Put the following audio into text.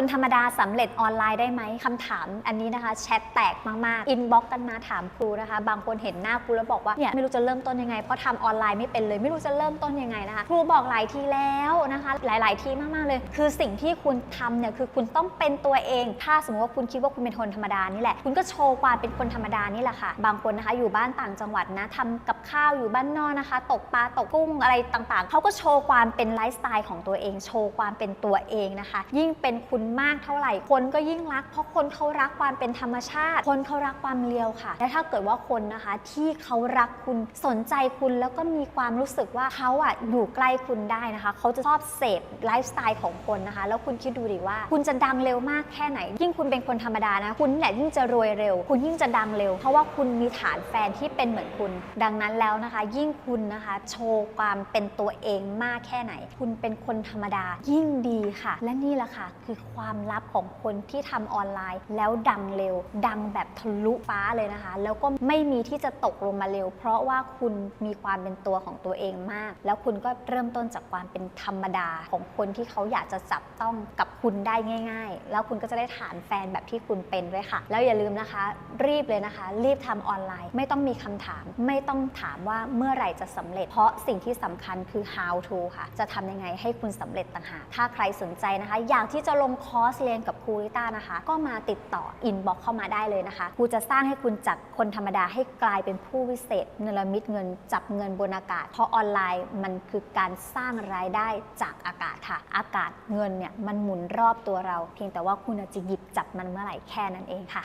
คนธรรมดาสำเร็จออนไลน์ได้ไหมคำถามอันนี้นะคะ แชทแตกมากๆ อินบ็อกกันมาถามครูนะคะ บางคนเห็นหน้าครูแล้วบอกว่าเนี่ยไม่รู้จะเริ่มต้นยังไงเพราะทำออนไลน์ไม่เป็นเลยไม่รู้จะเริ่มต้นยังไงนะคะ ครูบอกหลายทีแล้วนะคะ หลาย ๆ ทีมาก ๆ เลย คือสิ่งที่คุณทำเนี่ยคือคุณต้องเป็นตัวเอง ถ้าสมมติว่าคุณคิดว่าคุณเป็นคนธรรมดานี่แหละคุณก็โชว์ความเป็นคนธรรมดานี่แหละค่ะ บางคนนะคะอยู่บ้านต่างจังหวัดนะทำกับข้าวอยู่บ้านนอกนะคะ ตกปลาตกกุ้งอะไรต่าง ๆเขาก็โชว์ความเป็นไลฟ์สไตล์ของตัวเอง โชว์ความเป็นตัวเองนะคะ ยิ่งเป็นคุณมากเท่าไหร่คนก็ยิ่งรัก เพราะคนเขารักความเป็นธรรมชาติ คนเขารักความเรียวค่ะ และถ้าเกิดว่าคนนะคะที่เขารักคุณสนใจคุณแล้วก็มีความรู้สึกว่าเขาอะอยู่ใกล้คุณได้นะคะเขาจะชอบเสพไลฟ์สไตล์ของคนนะคะ แล้วคุณคิดดูดิว่า คุณจะดังเร็วมากแค่ไหน ยิ่งคุณเป็นคนธรรมดานะ คุณนี่แหละยิ่งจะรวยเร็ว คุณยิ่งจะดังเร็ว เพราะว่าคุณมีฐานแฟนที่เป็นเหมือนคุณ ดังนั้นแล้วนะคะ ยิ่งคุณนะคะโชว์ความเป็นตัวเองมากแค่ไหน คุณเป็นคนธรรมดายิ่งดีค่ะ และนี่แหละค่ะคือความลับของคนที่ทำออนไลน์ แล้วดังเร็ว ดังแบบทะลุฟ้าเลยนะคะ แล้วก็ไม่มีที่จะตกลงมาเร็ว เพราะว่าคุณมีความเป็นตัวของตัวเองมาก แล้วคุณก็เริ่มต้นจากความเป็นธรรมดาของคนที่เขาอยากจะจับต้องกับคุณได้ง่าย ๆ แล้วคุณก็จะได้ฐานแฟนแบบที่คุณเป็นด้วยค่ะ แล้วอย่าลืมนะคะ รีบเลยนะคะ รีบทำออนไลน์ ไม่ต้องมีคำถาม ไม่ต้องถามว่าเมื่อไหร่จะสำเร็จ เพราะสิ่งที่สำคัญคือ how to ค่ะ จะทำยังไงให้คุณสำเร็จต่างหากถ้าใครสนใจนะคะ อยากที่จะลงคอร์สเรียนกับครูลิต้านะคะ ก็มาติดต่ออินบ็อกเข้ามาได้เลยนะคะครูจะสร้างให้คุณจากคนธรรมดาให้กลายเป็นผู้วิเศษเนรมิตเงินจับเงินบนอากาศ เพราะออนไลน์มันคือการสร้างรายได้จากอากาศค่ะ อากาศเงินเนี่ยมันหมุนรอบตัวเรา เพียงแต่ว่าคุณจะหยิบจับมันเมื่อไหร่แค่นั้นเองค่ะ